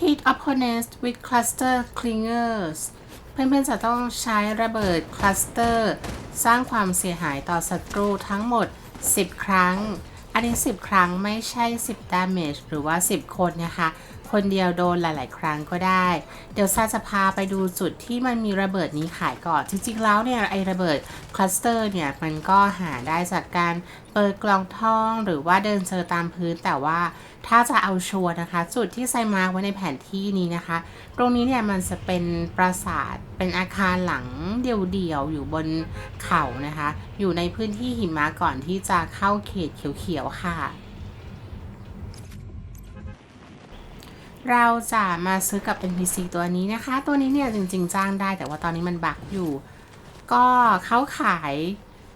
Hit opponents with cluster clingers เพื่อนๆจะต้องใช้ระเบิดคลัสเตอร์ สร้างความเสียหายต่อศัตรูทั้งหมด 10 ครั้ง อันนี้ 10 ครั้งไม่ใช่ 10 damage หรือว่า 10 คนนะคะคนเดียวโดนหลาย ๆ ครั้งก็ได้ เดี๋ยวซาจะพาไปดูจุดที่มันมีระเบิดนี้ขายก่อน จริง ๆ แล้วเนี่ยไอระเบิดคลัสเตอร์เนี่ยมันก็หาได้จากการเปิดกล่องท่องหรือว่าเดินเจอตามพื้นแต่ว่าถ้าจะเอาชัวร์นะคะ จุดที่ไซมาร์ไว้ในแผนที่นี้นะคะ ตรงนี้เนี่ยมันจะเป็นปราสาทเป็นอาคารหลังเดี่ยวๆอยู่บนเขานะคะ อยู่ในพื้นที่หิมะก่อนที่จะเข้าเขตเขียวๆค่ะ เราจะมาซื้อกับ NPC ตัวนี้นะคะ ตัวนี้เนี่ยจริงๆจ้างได้ แต่ว่าตอนนี้มันบักอยู่ ก็เขาขาย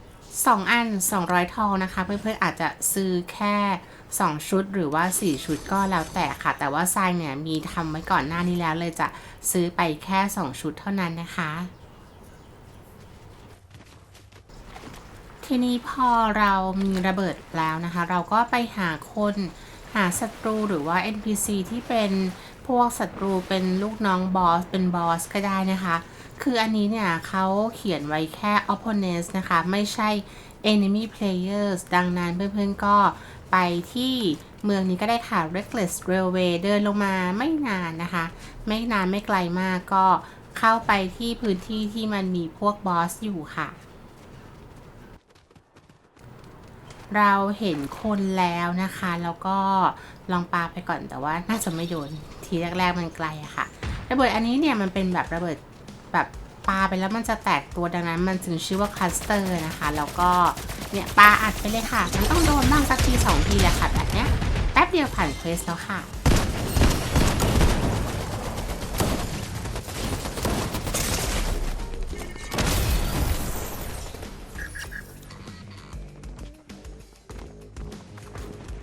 2 อัน 200 ทองนะคะ เพื่อนๆอาจจะซื้อแค่ 2 ชุดหรือว่า 4 ชุดก็แล้วแต่ค่ะ แต่ว่าทรายเนี่ยมีทำไว้ก่อนหน้านี้แล้วเลยจะซื้อไปแค่ 2 ชุดเท่านั้นนะคะทีนี้พอเรามีระเบิดแล้วนะคะ เราก็ไปหาคน หาศัตรูหรือว่า NPC ที่เป็นพวกศัตรูเป็นลูกน้องบอส เป็นบอสก็ได้นะคะ คืออันนี้เนี่ยเขาเขียนไว้แค่ opponents นะคะ ไม่ใช่ enemy players ดังนั้นเพื่อนๆก็ไปที่เมืองนี้ก็ได้ค่ะ Reckless Railway เดินลงมาไม่นานนะคะ ไม่นานไม่ไกลมากก็เข้าไปที่พื้นที่ที่มันมีพวกบอสอยู่ค่ะ เราเห็นคนแล้วนะคะ แล้วก็ลองปาไปก่อนแต่ว่าน่าจะไม่โดนทีแรกๆมันไกลอะค่ะ ระเบิดอันนี้เนี่ยมันเป็นแบบระเบิดแบบปาไปแล้วมันจะแตกตัวดังนั้นมันจึงชื่อว่าคลัสเตอร์นะคะ แล้วก็เนี่ยปาอัดไปเลยค่ะ มันต้องโดนบ้างสักทีสองทีแหละค่ะแบบเนี้ยแป๊บเดียวผ่านเควสแล้วค่ะ